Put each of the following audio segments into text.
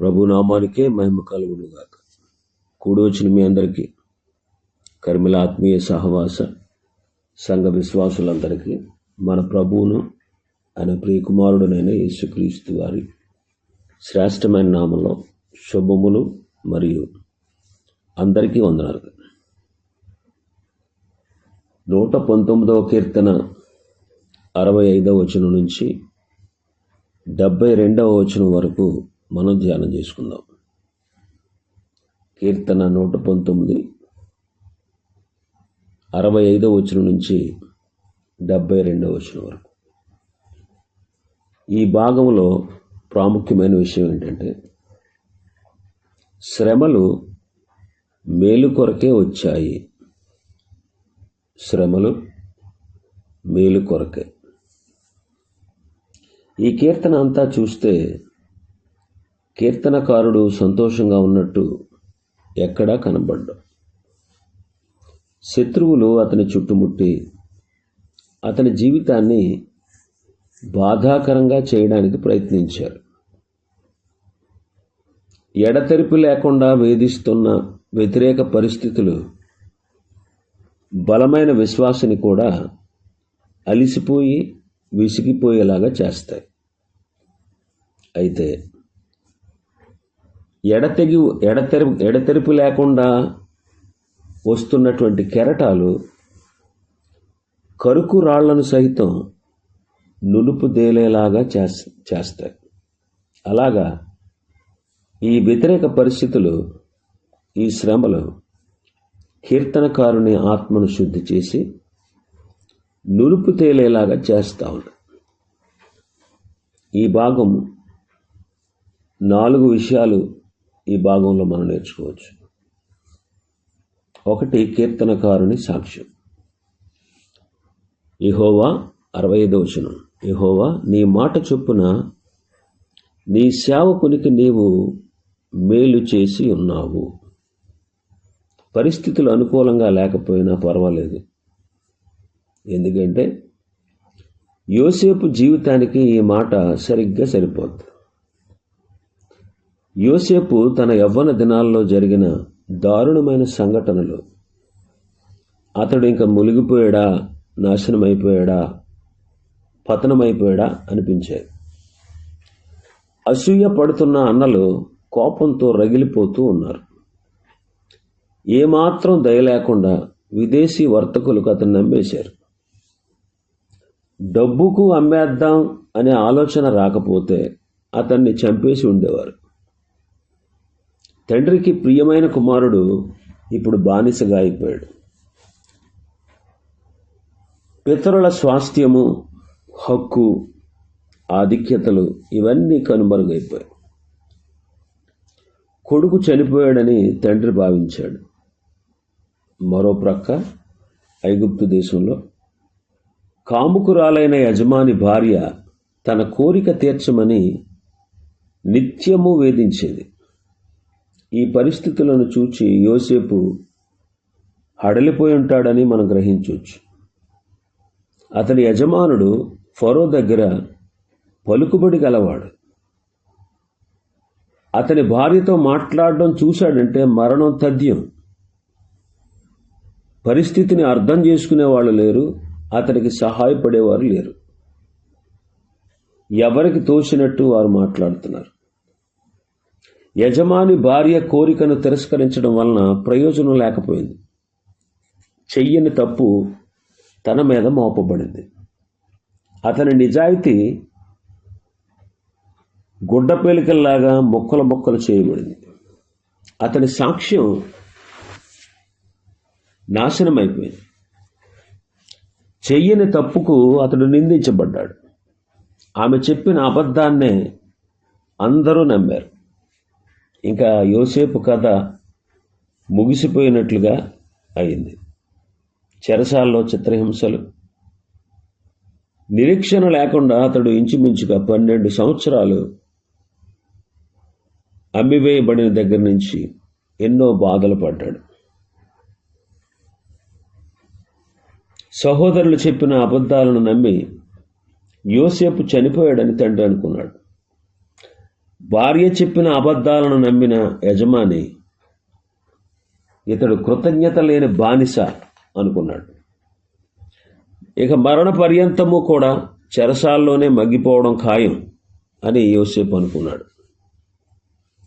ప్రభు నామానికే మహిమ కలుగునుగాక. కూడి వచ్చిన మీ అందరికీ కర్మిల ఆత్మీయ సహవాస సంఘ విశ్వాసులందరికీ మన ప్రభువును ఆయన ప్రియకుమారుడునైన యేసుక్రీస్తు వారి శ్రేష్టమైన నామంలో శుభములు మరియు అందరికీ వందనాలు. నూట పంతొమ్మిదవ కీర్తన అరవై ఐదవ వచనం నుంచి డెబ్బై రెండవ వచనం వరకు మనం ధ్యానం చేసుకుందాం. కీర్తన నూట పంతొమ్మిది అరవై ఐదవ వచనం నుంచి డెబ్బై రెండవ వచనం వరకు. ఈ భాగంలో ప్రాముఖ్యమైన విషయం ఏంటంటే శ్రమలు మేలు కొరకే వచ్చాయి. శ్రమలు మేలు కొరకే. ఈ కీర్తన అంతా చూస్తే కీర్తనకారుడు సంతోషంగా ఉన్నట్టు ఎక్కడా కనబడ్డు. శత్రువులు అతని చుట్టుముట్టి అతని జీవితాన్ని బాధాకరంగా చేయడానికి ప్రయత్నించారు. ఎడతెరిపి లేకుండా వేధిస్తున్న వ్యతిరేక పరిస్థితులు బలమైన విశ్వాసని కూడా అలిసిపోయి విసిగిపోయేలాగా చేస్తాయి. అయితే ఎడతెగి ఎడతెరు ఎడతెరిపి లేకుండా వస్తున్నటువంటి కెరటాలు కరుకు రాళ్ళను సైతం నునుపు దేలేలాగా చేస్తాయి. అలాగా ఈ వ్యతిరేక పరిస్థితులు ఈ శ్రమలు కీర్తనకారుని ఆత్మను శుద్ధి చేసి నునుపు తేలేలాగా చేస్తా ఉన్నాయి ఈ భాగం నాలుగు విషయాలు ఈ భాగంలో మనం నేర్చుకోవచ్చు. ఒకటి కీర్తనకారుని సాక్ష్యం. ఇహోవా అరవై ఐదో వచనం. ఇహోవా నీ మాట చొప్పున నీ సేవకునికి నీవు మేలు చేసి ఉన్నావు. పరిస్థితులు అనుకూలంగా లేకపోయినా పర్వాలేదు. ఎందుకంటే యోసేపు జీవితానికి ఈ మాట సరిగ్గా సరిపోద్ది. యోసేపు తన యవ్వన దినాల్లో జరిగిన దారుణమైన సంఘటనలు. అతడు ఇంకా మునిగిపోయాడా? నాశనమైపోయాడా? పతనమైపోయాడా? అనిపించాయి. అసూయ పడుతున్న అన్నలు కోపంతో రగిలిపోతూ ఉన్నారు. ఏమాత్రం దయ లేకుండా విదేశీ వర్తకులకు అతను నమ్మేశారు. డబ్బుకు అమ్మేద్దాం అనే ఆలోచన రాకపోతే అతన్ని చంపేసి ఉండేవారు. తండ్రికి ప్రియమైన కుమారుడు ఇప్పుడు బానిసగా అయిపోయాడు. పితరుల స్వాస్థ్యము హక్కు ఆధిక్యతలు ఇవన్నీ కనుమరుగైపోయాయి. కొడుకు చనిపోయాడని తండ్రి భావించాడు. మరో ప్రక్క ఐగుప్తు దేశంలో కాముకురాలైన యజమాని భార్య తన కోరిక తీర్చమని నిత్యము వేధించేది. ఈ పరిస్థితులను చూచి యోసేపు హడలిపోయి ఉంటాడని మనం గ్రహించవచ్చు అతని యజమానుడు ఫరో దగ్గర పలుకుబడి గలవాడు. అతని భార్యతో మాట్లాడడం చూశాడంటే మరణం తథ్యం. పరిస్థితిని అర్థం చేసుకునే వాళ్ళు లేరు అతనికి సహాయపడేవారు లేరు. ఎవరికి తోచినట్టు వారు మాట్లాడుతున్నారు? యజమాని భార్య కోరికను తిరస్కరించడం వలన ప్రయోజనం లేకపోయింది. చెయ్యని తప్పు తన మీద మోపబడింది. అతని నిజాయితీ గుడ్డ పేలికల్లాగా మొక్కలు మొక్కలు చేయబడింది. అతని సాక్ష్యం నాశనమైపోయింది. చెయ్యని తప్పుకు అతడు నిందించబడ్డాడు. ఆమె చెప్పిన అబద్ధాన్నే అందరూ నమ్మారు. ఇంకా యోసేపు కథ ముగిసిపోయినట్లుగా అయింది. చెరసాల్లో చిత్రహింసలు. నిరీక్షణ లేకుండా అతడు ఇంచుమించుగా పన్నెండు సంవత్సరాలు అమ్మివేయబడిన దగ్గర నుంచి ఎన్నో బాధలు పడ్డాడు. సహోదరులు చెప్పిన అబద్ధాలను నమ్మి యోసేపు చనిపోయాడని తండ్రి అనుకున్నాడు. భార్య చెప్పిన అబద్ధాలను నమ్మిన యజమాని ఇతడు కృతజ్ఞత లేని బానిస అనుకున్నాడు. ఇక మరణ పర్యంతము కూడా చెరసాల్లోనే మగ్గిపోవడం ఖాయం అని యోసేపు అనుకున్నాడు.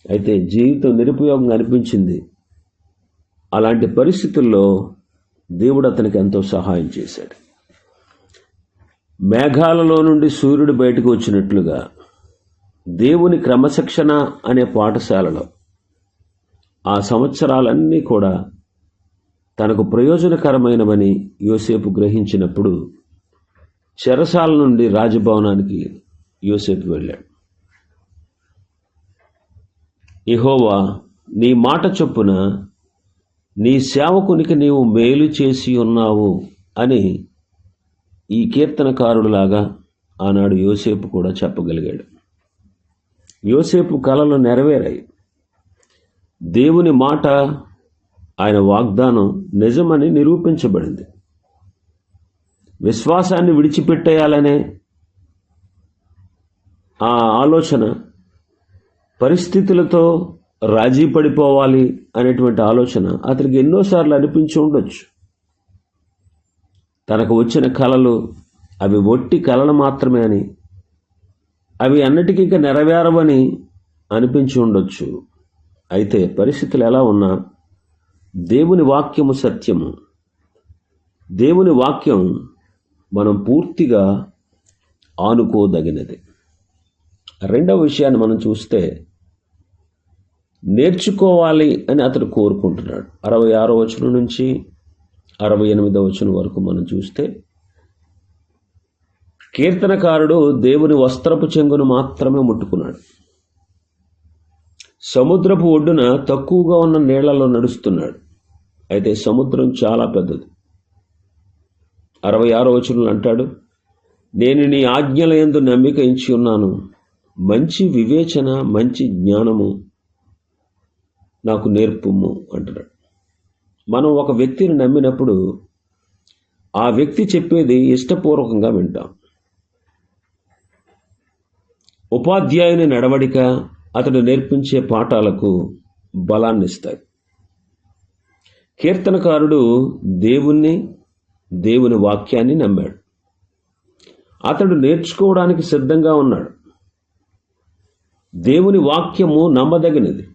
అయితే జీవితం నిరుపయోగం అనిపించింది. అలాంటి పరిస్థితుల్లో దేవుడు అతనికి ఎంతో సహాయం చేశాడు. మేఘాలలో నుండి సూర్యుడు బయటకు వచ్చినట్లుగా దేవుని క్రమశిక్షణ అనే పాఠశాలలో ఆ సంవత్సరాలన్నీ కూడా తనకు ప్రయోజనకరమైనవని యోసేపు గ్రహించినప్పుడు చెరసాల నుండి రాజభవనానికి యోసేపు వెళ్ళాడు. ఇహోవా నీ మాట చొప్పున నీ సేవకునికి నీవు మేలు చేసి ఉన్నావు అని ఈ కీర్తనకారుడులాగా ఆనాడు యోసేపు కూడా చెప్పగలిగాడు. యోసేపు కళలు నెరవేరాయి. దేవుని మాట ఆయన వాగ్దానం నిజమని నిరూపించబడింది. విశ్వాసాన్ని విడిచిపెట్టేయాలనే ఆ ఆలోచన పరిస్థితులతో రాజీ పడిపోవాలి అనేటువంటి ఆలోచన అతనికి ఎన్నోసార్లు అనిపించి ఉండొచ్చు. తనకు వచ్చిన కళలు అవి ఒట్టి కళలు మాత్రమే అని అవి అన్నిటికీ ఇంకా నెరవేరవని అనిపించి ఉండొచ్చు. అయితే పరిస్థితులు ఎలా ఉన్నా దేవుని వాక్యము సత్యము. దేవుని వాక్యం మనం పూర్తిగా ఆనుకోదగినది. రెండవ విషయాన్ని మనం చూస్తే నేర్చుకోవాలి అని అతడు కోరుకుంటున్నాడు. అరవై ఆరో వచనం నుంచి అరవై ఎనిమిదో వచనం వరకు మనం చూస్తే కీర్తనకారుడు దేవుని వస్త్రపు చెంగును మాత్రమే ముట్టుకున్నాడు. సముద్రపు ఒడ్డున తక్కువగా ఉన్న నీళ్ళలో నడుస్తున్నాడు. అయితే సముద్రం చాలా పెద్దది. అరవై ఆరో వచనంలో అంటాడు నేను నీ ఆజ్ఞల ఎందు నమ్మిక ఇచ్చి ఉన్నాను. మంచి వివేచన మంచి జ్ఞానము నాకు నేర్పుము అంటున్నాడు. మనం ఒక వ్యక్తిని నమ్మినప్పుడు ఆ వ్యక్తి చెప్పేది ఇష్టపూర్వకంగా వింటాం. ఉపాధ్యాయుని నడవడిక అతడు నేర్పించే పాఠాలకు బలాన్ని ఇస్తాయి కీర్తనకారుడు దేవుణ్ణి దేవుని వాక్యాన్ని నమ్మాడు. అతడు నేర్చుకోవడానికి సిద్ధంగా ఉన్నాడు. దేవుని వాక్యము నమ్మదగినది.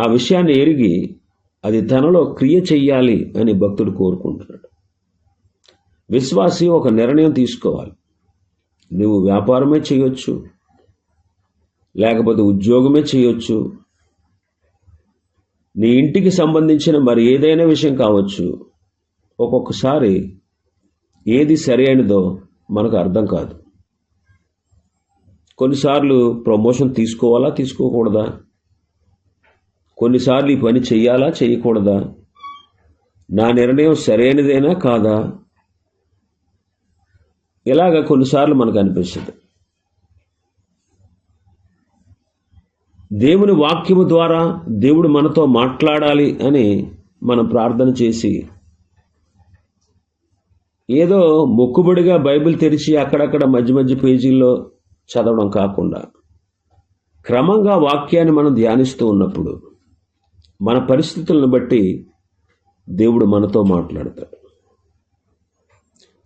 ఆ విషయాన్ని ఎరిగి అది తనలో క్రియ చెయ్యాలి అని భక్తుడు కోరుకుంటున్నాడు. విశ్వాసి ఒక నిర్ణయం తీసుకోవాలి. నువ్వు వ్యాపారమే చేయొచ్చు. లేకపోతే ఉద్యోగమే చేయొచ్చు. నీ ఇంటికి సంబంధించిన మరి ఏదైనా విషయం కావచ్చు. ఒక్కొక్కసారి ఏది సరైనదో మనకు అర్థం కాదు. కొన్నిసార్లు ప్రమోషన్ తీసుకోవాలా తీసుకోకూడదా? కొన్నిసార్లు ఈ పని చేయాలా చేయకూడదా నా నిర్ణయం సరైనదేనా కాదా? ఇలాగ కొన్నిసార్లు మనకు అనిపిస్తుంది. దేవుని వాక్యము ద్వారా దేవుడు మనతో మాట్లాడాలి అని మనం ప్రార్థన చేసి ఏదో మొక్కుబడిగా బైబిల్ తెరిచి అక్కడక్కడ మధ్య మధ్య పేజీల్లో చదవడం కాకుండా క్రమంగా వాక్యాన్ని మనం ధ్యానిస్తూ ఉన్నప్పుడు మన పరిస్థితులను బట్టి దేవుడు మనతో మాట్లాడతాడు.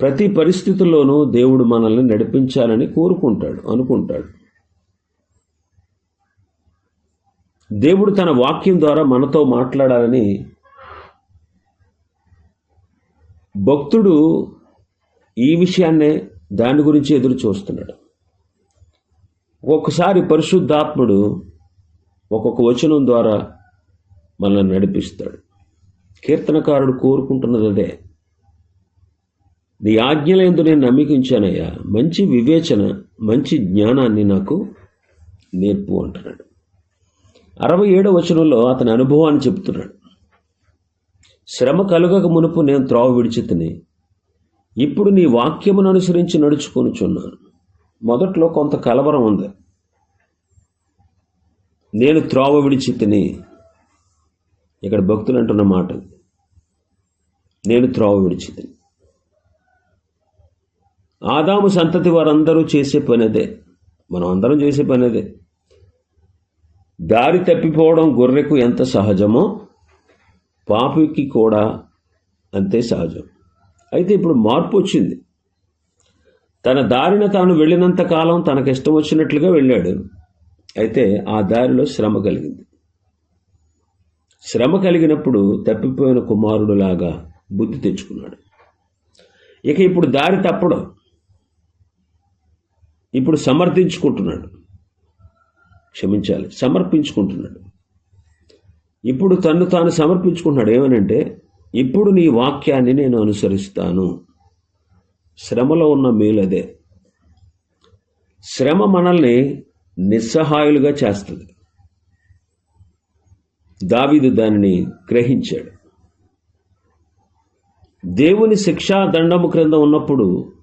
ప్రతి పరిస్థితుల్లోనూ దేవుడు మనల్ని నడిపించాలని కోరుకుంటాడు అనుకుంటాడు. దేవుడు తన వాక్యం ద్వారా మనతో మాట్లాడాలని భక్తుడు ఈ విషయాన్నే దాని గురించి ఎదురు చూస్తున్నాడు. ఒక్కొక్కసారి పరిశుద్ధాత్ముడు ఒక్కొక్క వచనం ద్వారా మనల్ని నడిపిస్తాడు. కీర్తనకారుడు కోరుకుంటున్నది అదే. నీ ఆజ్ఞలందు నేను నమ్మికించానయ్యా. మంచి వివేచన మంచి జ్ఞానాన్ని నాకు నేర్పు అంటున్నాడు. అరవై ఏడో వచనంలో అతని అనుభవాన్ని చెప్తున్నాడు శ్రమ కలుగక మునుపు నేను త్రోవ విడిచితిని. ఇప్పుడు నీ వాక్యమును అనుసరించి నడుచుకొనుచున్నాను. మొదట్లో కొంత కలవరం ఉంది. నేను త్రోవ విడిచి తిని ఇక్కడ భక్తులు అంటున్న మాట నేను త్రోవ విడిచి తిని ఆదాము సంతతి వారందరూ చేసే పనిదే. మనం అందరం చేసే పని అదే దారి తప్పిపోవడం గొర్రెకు ఎంత సహజమో పాపికి కూడా అంతే సహజం. అయితే ఇప్పుడు మార్పు వచ్చింది. తన దారిన తాను వెళ్ళినంత కాలం తనకిష్టం వచ్చినట్లుగా వెళ్ళాడు. అయితే ఆ దారిలో శ్రమ కలిగింది. శ్రమ కలిగినప్పుడు తప్పిపోయిన కుమారుడులాగా బుద్ధి తెచ్చుకున్నాడు. ఇక ఇప్పుడు దారి తప్పడం ఇప్పుడు సమర్థించుకుంటున్నాడు. క్షమించాలి. సమర్పించుకుంటున్నాడు. ఇప్పుడు తను తాను సమర్పించుకుంటున్నాడు. ఏమనంటే ఇప్పుడు నీ వాక్యాన్ని నేను అనుసరిస్తాను. శ్రమలో ఉన్న మేలదే. శ్రమ మనల్ని నిస్సహాయులుగా చేస్తుంది. దావిదు దానిని గ్రహించాడు. దేవుని శిక్షా దండము క్రింద ఉన్నప్పుడు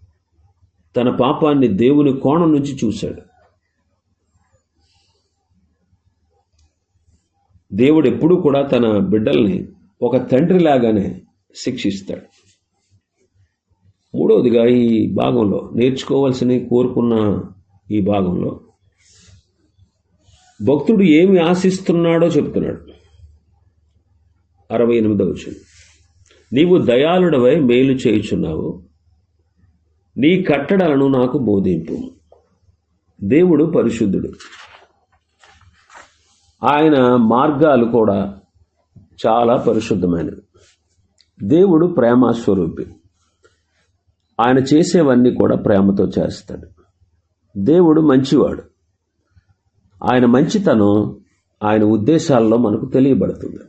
తన పాపాన్ని దేవుని కోణం నుంచి చూశాడు. దేవుడు ఎప్పుడూ కూడా తన బిడ్డల్ని ఒక తండ్రిలాగానే శిక్షిస్తాడు. మూడవదిగా ఈ భాగంలో నేర్చుకోవాల్సిన కోరుకున్న ఈ భాగంలో భక్తుడు ఏమి ఆశిస్తున్నాడో చెప్తున్నాడు. అరవై ఎనిమిదవ వచ్చింది నీవు దయాళుడవై మేలు చేయుచున్నావు. నీ కట్టడలను నాకు బోధింపు. దేవుడు పరిశుద్ధుడు. ఆయన మార్గాలు కూడా చాలా పరిశుద్ధమైనవి. దేవుడు ప్రేమాస్వరూపి ఆయన చేసేవన్నీ కూడా ప్రేమతో చేస్తాడు. దేవుడు మంచివాడు. ఆయన మంచితనం ఆయన ఉద్దేశాల్లో మనకు తెలియబడుతుంది.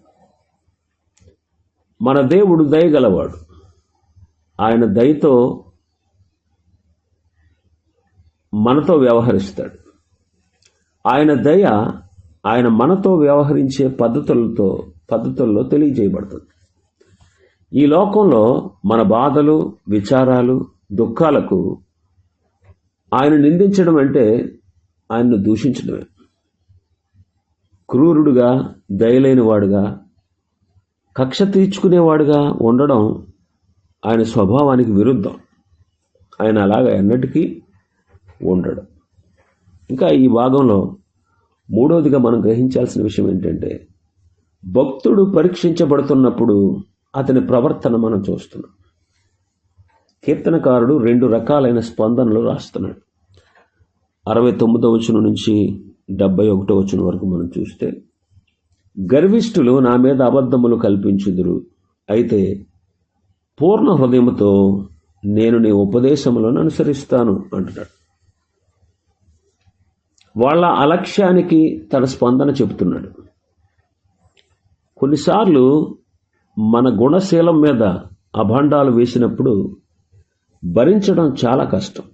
మన దేవుడు దయగలవాడు. ఆయన దయతో మనతో వ్యవహరిస్తాడు. ఆయన దయ ఆయన మనతో వ్యవహరించే పద్ధతులతో పద్ధతుల్లో తెలియజేయబడుతుంది. ఈ లోకంలో మన బాధలు విచారాలు దుఃఖాలకు ఆయన నిందించడం అంటే ఆయన్ను దూషించడమే. క్రూరుడుగా దయలేనివాడుగా కక్ష తీర్చుకునేవాడుగా ఉండడం ఆయన స్వభావానికి విరుద్ధం. ఆయన అలాగ ఎన్నటికీ ఉండడు. ఇంకా ఈ భాగంలో మూడవదిగా మనం గ్రహించాల్సిన విషయం ఏంటంటే భక్తుడు పరీక్షించబడుతున్నప్పుడు అతని ప్రవర్తన మనం చూస్తున్నాం. కీర్తనకారుడు రెండు రకాలైన స్పందనలు రాస్తున్నాడు. అరవై తొమ్మిదో వచనం నుంచి డెబ్బై ఒకటో వచనం వరకు మనం చూస్తే గర్విష్ఠులు నా మీద అబద్ధములు కల్పించుదురు. అయితే పూర్ణ హృదయముతో నేను నీ ఉపదేశములను అనుసరిస్తాను అంటున్నాడు. వాళ్ళ అలక్ష్యానికి తన స్పందన చెబుతున్నాడు. కొన్నిసార్లు మన గుణశీలం మీద అభాండాలు వేసినప్పుడు భరించడం చాలా కష్టం.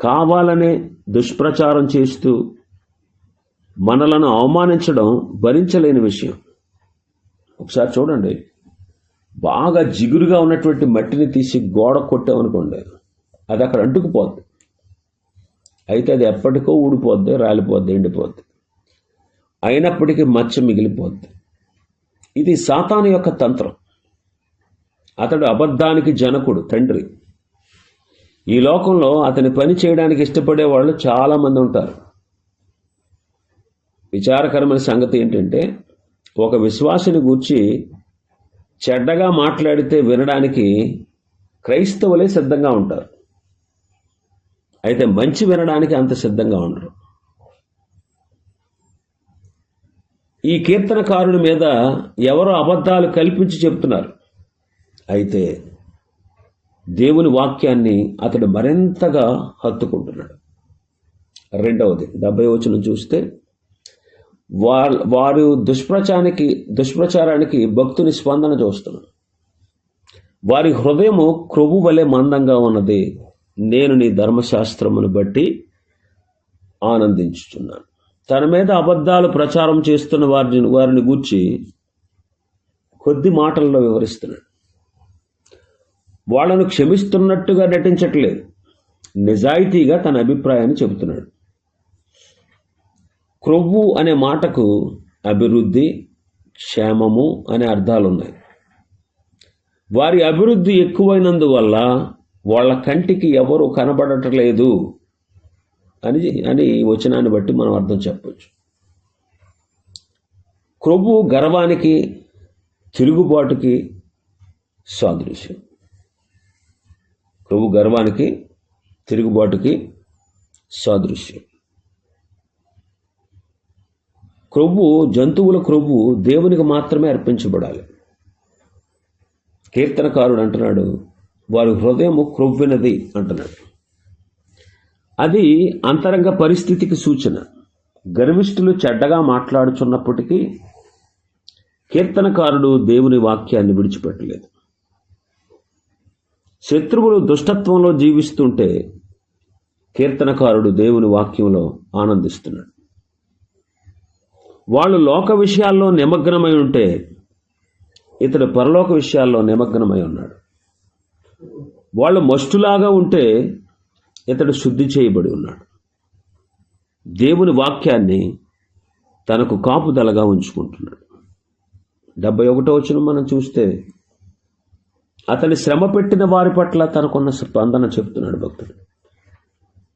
కావాలనే దుష్ప్రచారం చేస్తూ మనలను అవమానించడం భరించలేని విషయం. ఒకసారి చూడండి. బాగా జిగురుగా ఉన్నటువంటి మట్టిని తీసి గోడ కొట్టామనుకోండి అది అక్కడ అంటుకుపోద్ది. అయితే అది ఎప్పటికో ఊడిపోద్ది రాలిపోద్ది ఎండిపోద్ది. అయినప్పటికీ మచ్చ మిగిలిపోద్ది. ఇది సాతాను యొక్క తంత్రం. అతడు అబద్ధానికి జనకుడు తండ్రి. ఈ లోకంలో అతని పని చేయడానికి ఇష్టపడే వాళ్ళు చాలామంది ఉంటారు. విచారకరమైన సంగతి ఏంటంటే ఒక విశ్వాసిని గూర్చి చెడ్డగా మాట్లాడితే వినడానికి క్రైస్తవులే సిద్ధంగా ఉంటారు. అయితే మంచి వినడానికి అంత సిద్ధంగా ఉండరు. ఈ కీర్తనకారుని మీద ఎవరో అబద్ధాలు కల్పించి చెప్తున్నారు. అయితే దేవుని వాక్యాన్ని అతడు మరింతగా హత్తుకుంటున్నాడు. రెండవది డెబ్బై వచనం చూస్తే వారు వారు దుష్ప్రచారానికి దుష్ప్రచారానికి భక్తుని స్పందన చూస్తున్నారు. వారి హృదయము క్రొవ్వు వలె మందంగా ఉన్నది. నేను నీ ధర్మశాస్త్రమును బట్టి ఆనందించుచున్నాను. తన మీద అబద్ధాలు ప్రచారం చేస్తున్న వారిని వారిని గూర్చి కొద్ది మాటల్లో వివరిస్తున్నాడు వాళ్ళను క్షమిస్తున్నట్టుగా నటించట్లేదు. నిజాయితీగా తన అభిప్రాయాన్ని చెబుతున్నాడు. క్రొవ్వు అనే మాటకు అభివృద్ధి క్షేమము అనే అర్థాలు ఉన్నాయి వారి అభివృద్ధి ఎక్కువైనందువల్ల వాళ్ళ కంటికి ఎవరు కనబడటలేదు అని అని వచనాన్ని బట్టి మనం అర్థం చెప్పవచ్చు క్రొవ్వు గర్వానికి తిరుగుబాటుకి సాదృశ్యం. క్రొవ్వు గర్వానికి తిరుగుబాటుకి సాదృశ్యం. క్రొవ్వు జంతువుల క్రొవ్వు దేవునికి మాత్రమే అర్పించబడాలి. కీర్తనకారుడు అంటున్నాడు వారి హృదయము క్రొవ్వినది అంటున్నాడు. అది అంతరంగ పరిస్థితికి సూచన. గర్విష్ఠులు చెడ్డగా మాట్లాడుచున్నప్పటికీ కీర్తనకారుడు దేవుని వాక్యాన్ని విడిచిపెట్టలేదు. శత్రువులు దుష్టత్వంలో జీవిస్తుంటే కీర్తనకారుడు దేవుని వాక్యంలో ఆనందిస్తున్నాడు. వాళ్ళు లోక విషయాల్లో నిమగ్నమై ఉంటే ఇతడు పరలోక విషయాల్లో నిమగ్నమై ఉన్నాడు. వాళ్ళు మస్టులాగా ఉంటే ఇతడు శుద్ధి చేయబడి ఉన్నాడు. దేవుని వాక్యాన్ని తనకు కాపుదలగా ఉంచుకుంటున్నాడు. డెబ్బై ఒకటో వచ్చిన మనం చూస్తే అతని శ్రమ పెట్టిన వారి పట్ల తనకున్న స్పందన చెప్తున్నాడు భక్తుడు.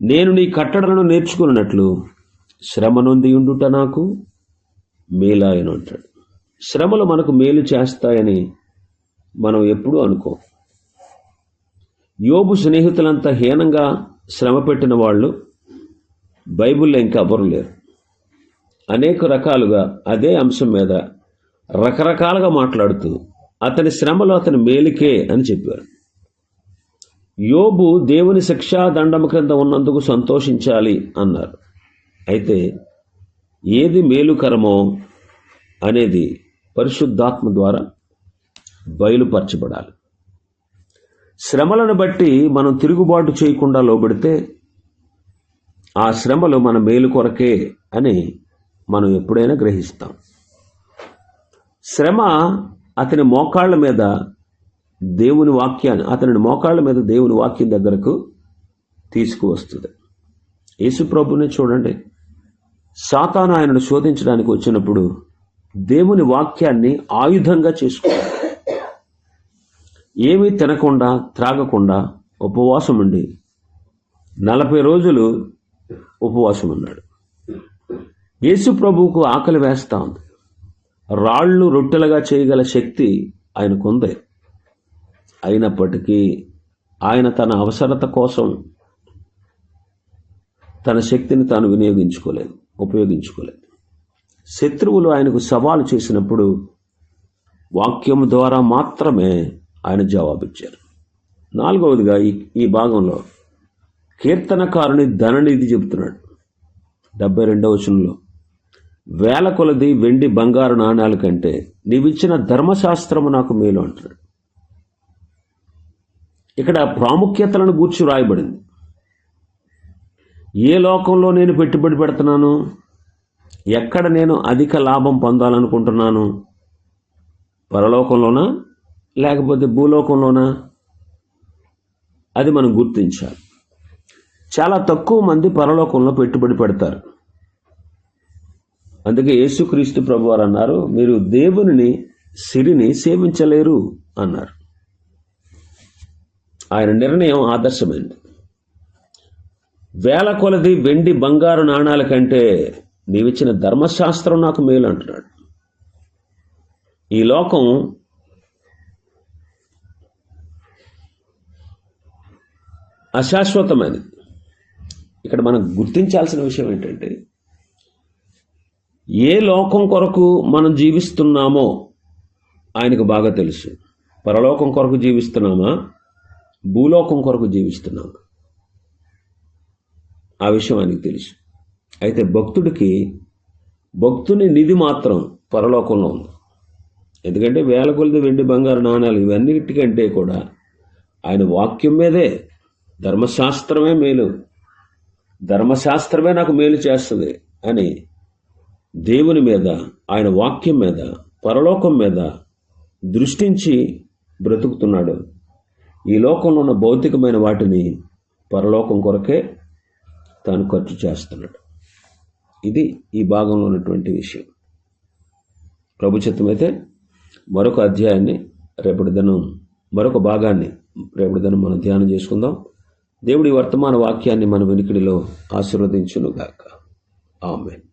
నేను నీ కట్టడలను నేర్చుకున్నట్లు శ్రమ నొంది ఉండుట నాకు మేలాయను అంటాడు. శ్రమలు మనకు మేలు చేస్తాయని మనం ఎప్పుడూ అనుకో. యోబు స్నేహితులంతా హీనంగా శ్రమ పెట్టిన వాళ్ళు బైబిల్లో ఇంకా ఎవరు లేరు. అనేక రకాలుగా అదే అంశం మీద రకరకాలుగా మాట్లాడుతూ అతని శ్రమలు అతని మేలుకే అని చెప్పారు. యోబు దేవుని శిక్షా దండం క్రింద ఉన్నందుకు సంతోషించాలి అన్నారు. అయితే ఏది మేలుకరమో అనేది పరిశుద్ధాత్మ ద్వారా బయలుపరచబడాలి. శ్రమలను బట్టి మనం తిరుగుబాటు చేయకుండా లోబడితే ఆ శ్రమలు మన మేలు కొరకే అని మనం ఎప్పుడైనా గ్రహిస్తాం. శ్రమ అతని మోకాళ్ళ మీద దేవుని వాక్యాన్ని అతని మోకాళ్ళ మీద దేవుని వాక్యం దగ్గరకు తీసుకువస్తుంది. యేసుప్రభుని చూడండి. సాతాను ఆయనను శోధించడానికి వచ్చినప్పుడు దేవుని వాక్యాన్ని ఆయుధంగా చేసుకున్నాడు ఏమీ తినకుండా త్రాగకుండా ఉపవాసం ఉండి నలభై రోజులు ఉపవాసం ఉన్నాడు యేసు ప్రభువుకు ఆకలి వేస్తా ఉంది. రాళ్ళు రొట్టెలుగా చేయగల శక్తి ఆయనకుంది అయినప్పటికీ ఆయన తన అవసరత కోసం తన శక్తిని తాను వినియోగించుకోలేదు ఉపయోగించుకోలేదు. శత్రువులు ఆయనకు సవాలు చేసినప్పుడు వాక్యం ద్వారా మాత్రమే ఆయన జవాబిచ్చారు. నాలుగవదిగా ఈ ఈ భాగంలో కీర్తనకారుని ధననిధి చెబుతున్నాడు. డెబ్బై రెండవ వచనంలో వేల కొలది వెండి బంగారు నాణ్యాల కంటే నీవిచ్చిన ధర్మశాస్త్రము నాకు మేలు అంటున్నాడు. ఇక్కడ ప్రాముఖ్యతలను గూర్చి వ్రాయబడింది. ఏ లోకంలో నేను పెట్టుబడి పెడుతున్నాను? ఎక్కడ నేను అధిక లాభం పొందాలనుకుంటున్నాను? పరలోకంలోనా? లేకపోతే భూలోకంలోనా? అది మనం గుర్తించాలి. చాలా తక్కువ మంది పరలోకంలో పెట్టుబడి పెడతారు. అందుకే యేసుక్రీస్తు ప్రభు వారు అన్నారు మీరు దేవుని సిరిని సేవించలేరు అన్నారు. ఆయన నిర్ణయం ఆదర్శమైంది వేల కొలది వెండి బంగారు నాణాల కంటే నీవిచ్చిన ధర్మశాస్త్రం నాకు మేలు అంటున్నాడు ఈ లోకం అశాశ్వతమైనది. ఇక్కడ మనం గుర్తించాల్సిన విషయం ఏంటంటే ఏ లోకం కొరకు మనం జీవిస్తున్నామో ఆయనకు బాగా తెలుసు. పరలోకం కొరకు జీవిస్తున్నామా? భూలోకం కొరకు జీవిస్తున్నామా? ఆ విషయం ఆయనకు తెలుసు. అయితే భక్తుడికి భక్తుని నిధి మాత్రం పరలోకంలో ఉంది. ఎందుకంటే వేల కొలిది వెండి బంగారు నాణాలు ఇవన్నిటికంటే కూడా ఆయన వాక్యం మీదే ధర్మశాస్త్రమే మేలు. ధర్మశాస్త్రమే నాకు మేలు చేస్తుంది అని దేవుని మీద ఆయన వాక్యం మీద పరలోకం మీద దృష్టించి బ్రతుకుతున్నాడు. ఈ లోకంలో ఉన్న భౌతికమైన వాటిని పరలోకం కొరకే తాను ఖర్చు చేస్తున్నాడు. ఇది ఈ భాగంలో ఉన్నటువంటి విషయం. ప్రభుత్వమైతే మరొక అధ్యాయాన్ని రేపటి దినం మరొక భాగాన్ని రేపటి దినం మనం ధ్యానం చేసుకుందాం. దేవుడి వర్తమాన వాక్యాన్ని మన వెనుకడిలో ఆశీర్వదించునుగాక. ఆమెన్.